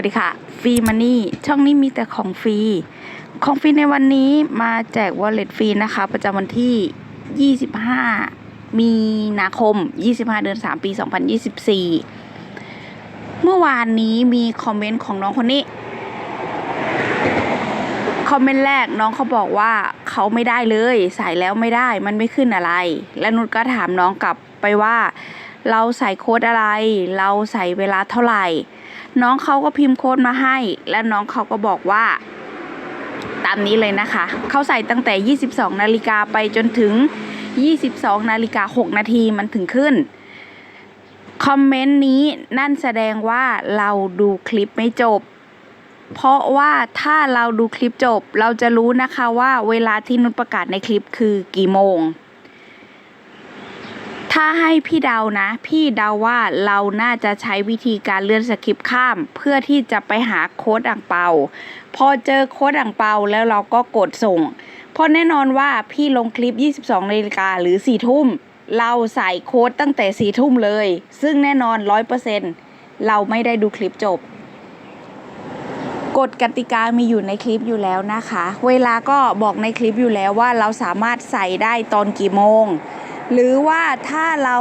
วัสดีค่ะฟรีมันนี่ช่องนี้มีแต่ของฟรี ของฟรีในวันนี้มาแจก wallet ฟรีนะคะ ประจำวันที่ 25 มีนาคม 25 เดือน 3 ปี 2024 เมื่อวานนี้มีคอมเมนต์ของน้องคนนี้ คอมเมนต์แรกน้องเขาบอกว่าเขาไม่ได้เลยใส่แล้วไม่ได้มันไม่ขึ้นอะไร และนุชก็ถามน้องกลับไปว่า เราใส่โค้ดอะไร เราใส่เวลาเท่าไหร่ น้องเขาก็พิมพ์โค้ดมาให้ และน้องเขาก็บอกว่า ตามนี้เลยนะคะ เขาใส่ตั้งแต่ 22 นาฬิกาไปจนถึง 22 นาฬิกา 6 นาทีมันถึงขึ้น คอมเมนต์นี้นั่นแสดงว่าเราดูคลิปไม่จบ เพราะว่าถ้าเราดูคลิปจบ เราจะรู้นะคะว่าเวลาที่นุชประกาศในคลิปคือกี่โมง ถ้าให้พี่เดานะ พี่เดาว่าเราน่าจะใช้วิธีการเลื่อนสคริปต์ข้าม เพื่อที่จะไปหาโค้ดอ่างเปา พอเจอโค้ดอ่างเปาแล้วเราก็กดส่ง เพราะแน่นอนว่าพี่ลงคลิป 22นาฬิกาหรือ 4 ทุ่ม เราใส่โค้ดตั้งแต่ 4 ทุ่มเลย ซึ่งแน่นอน 100%เราไม่ได้ดูคลิปจบกฎกติกามีอยู่ในคลิปอยู่แล้วนะคะ เวลาก็บอกในคลิปอยู่แล้วว่าเราสามารถใส่ได้ตอนกี่โมง หรือว่าถ้าเรา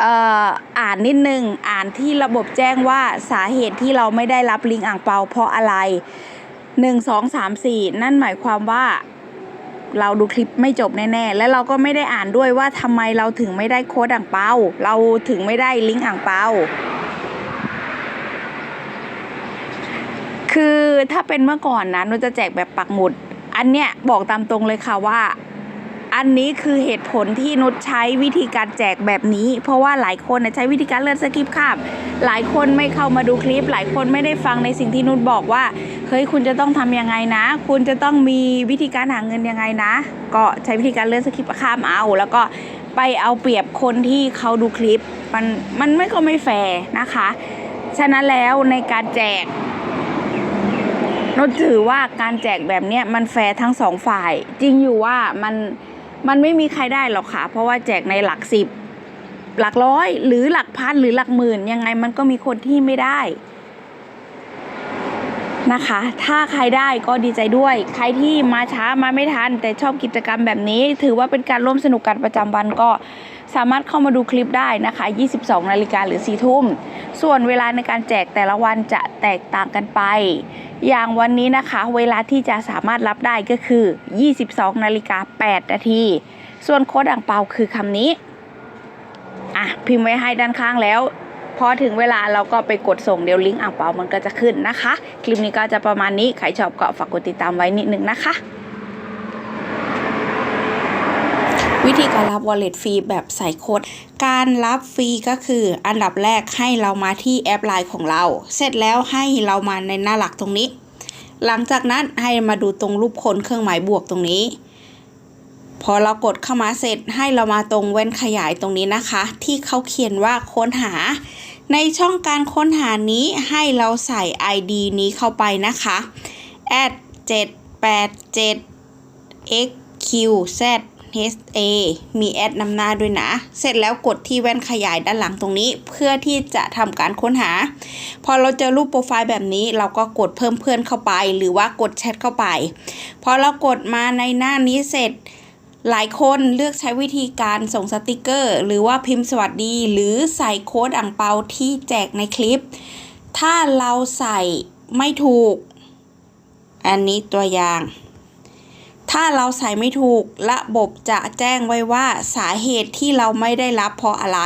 เอ่ออ่านนิดนึงอ่านที่ระบบแจ้งว่าสาเหตุที่เราไม่ได้รับลิงก์อ่างเปาเพราะอะไร 1 2 3 4 นั่นหมายความว่าเราดูคลิปไม่จบแน่ๆ และเราก็ไม่ได้อ่านด้วยว่าทำไมเราถึงไม่ได้โค้ดอ่างเปาเราถึงไม่ได้ลิงก์อ่างเปาคือถ้าเป็นเมื่อก่อนนะนุจะแจกแบบปักหมุด อันเนี้ยบอกตามตรงเลยค่ะว่า อันนี้คือเหตุผลที่นุชใช้วิธีการแจกแบบนี้ เพราะว่าหลายคนใช้วิธีการเลื่อนสกิปข้ามหลายคนไม่เข้ามาดูคลิป หลายคนไม่ได้ฟังในสิ่งที่นุชบอกว่าเฮ้ยคุณจะต้องทำยังไงนะ คุณจะต้องมีวิธีการหาเงินยังไงนะ ก็ใช้วิธีการเลื่อนสกิปข้ามเอา แล้วก็ไปเอาเปรียบคนที่เขาดูคลิป มันมันไม่ก็ไม่แฟร์นะคะ ฉะนั้นแล้วในการแจกนดถือว่าการแจกแบบเนี้ยมันแฟร์ทั้งสองฝ่าย จริงอยู่ว่ามัน มันไม่มีใครได้หรอกค่ะ เพราะว่าแจกในหลักสิบหลักร้อย หรือหลักพันหรือหลักหมื่นยังไงมันก็มีคนที่ไม่ได้ นะคะ ถ้าใครได้ก็ดีใจด้วย ใครที่มาช้ามาไม่ทัน แต่ชอบกิจกรรมแบบนี้ ถือว่าเป็นการร่วมสนุกกันประจำวันก็สามารถเข้ามาดูคลิปได้นะคะ 22 นาฬิกาหรือ 4 ทุ่ม ส่วนเวลาในการแจกแต่ละวันจะแตกต่างกันไป อย่างวันนี้นะคะ เวลาที่จะสามารถรับได้ก็คือ 22 นาฬิกา 8 นาที ส่วนโค้ดอ่างเปาคือคำนี้ อะ พิมพ์ไว้ให้ด้านข้างแล้ว พอถึงเวลาเราก็ไปกดส่งเดี๋ยวลิงก์อ่างเปามันก็จะขึ้นนะคะ คลิปนี้ก็จะประมาณนี้ใครชอบก็ฝากกดติดตามไว้นิดนึงนะคะวิธีการรับ wallet ฟรีแบบใส่โค้ด การรับฟรีก็คืออันดับแรกให้เรามาที่แอปไลน์ของเรา เสร็จแล้วให้เรามาในหน้าหลักตรงนี้ หลังจากนั้นให้มาดูตรงรูปคนเครื่องหมายบวกตรงนี้ พอเรากดเข้ามาเสร็จให้เรามาตรงแว่นขยายตรงนี้นะคะ ที่เขาเขียนว่าค้นหา ในช่องการค้นหานี้ให้เราใส่ ID นี้เข้าไปนะคะ at 787 xqz HA มีแอดนำหน้าด้วยนะ เสร็จแล้วกดที่แว่นขยายด้านหลังตรงนี้ เพื่อที่จะทำการค้นหา พอเราเจอรูปโปรไฟล์แบบนี้ เราก็กดเพิ่มเพื่อนเข้าไป หรือว่ากดแชทเข้าไป พอเรากดมาในหน้านี้เสร็จ หลายคนเลือกใช้วิธีการส่งสติกเกอร์ หรือว่าพิมพ์สวัสดี หรือใส่โค้ดอ่างเปาที่แจกในคลิป ถ้าเราใส่ไม่ถูก อันนี้ตัวอย่าง ถ้าเราใส่ไม่ถูก ระบบจะแจ้งไว้ว่าสาเหตุที่เราไม่ได้รับเพราะอะไร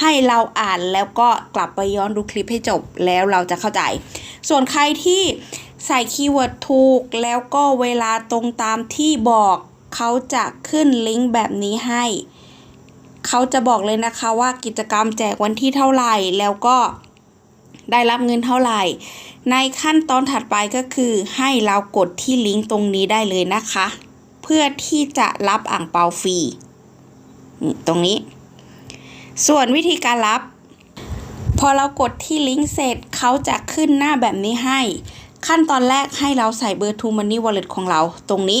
ให้เราอ่านแล้วก็กลับไปย้อนดูคลิปให้จบแล้วเราจะเข้าใจ ส่วนใครที่ใส่คีย์เวิร์ดถูกแล้วก็เวลาตรงตามที่บอก เขาจะขึ้นลิงก์แบบนี้ให้ เขาจะบอกเลยนะคะว่ากิจกรรมแจกวันที่เท่าไหร่ แล้วก็ได้รับเงินเท่าไหร่ ในขั้นตอนถัดไปก็คือให้เรากดที่ลิงก์ตรงนี้ได้เลยนะคะ เพื่อที่จะรับอ่างเปาฟรีตรงนี้ ส่วนวิธีการรับ พอเรากดที่ลิงก์เสร็จเขาจะขึ้นหน้าแบบนี้ให้ ขั้นตอนแรกให้เราใส่เบอร์ t ูมันนี่ Wallet ของเราตรงนี้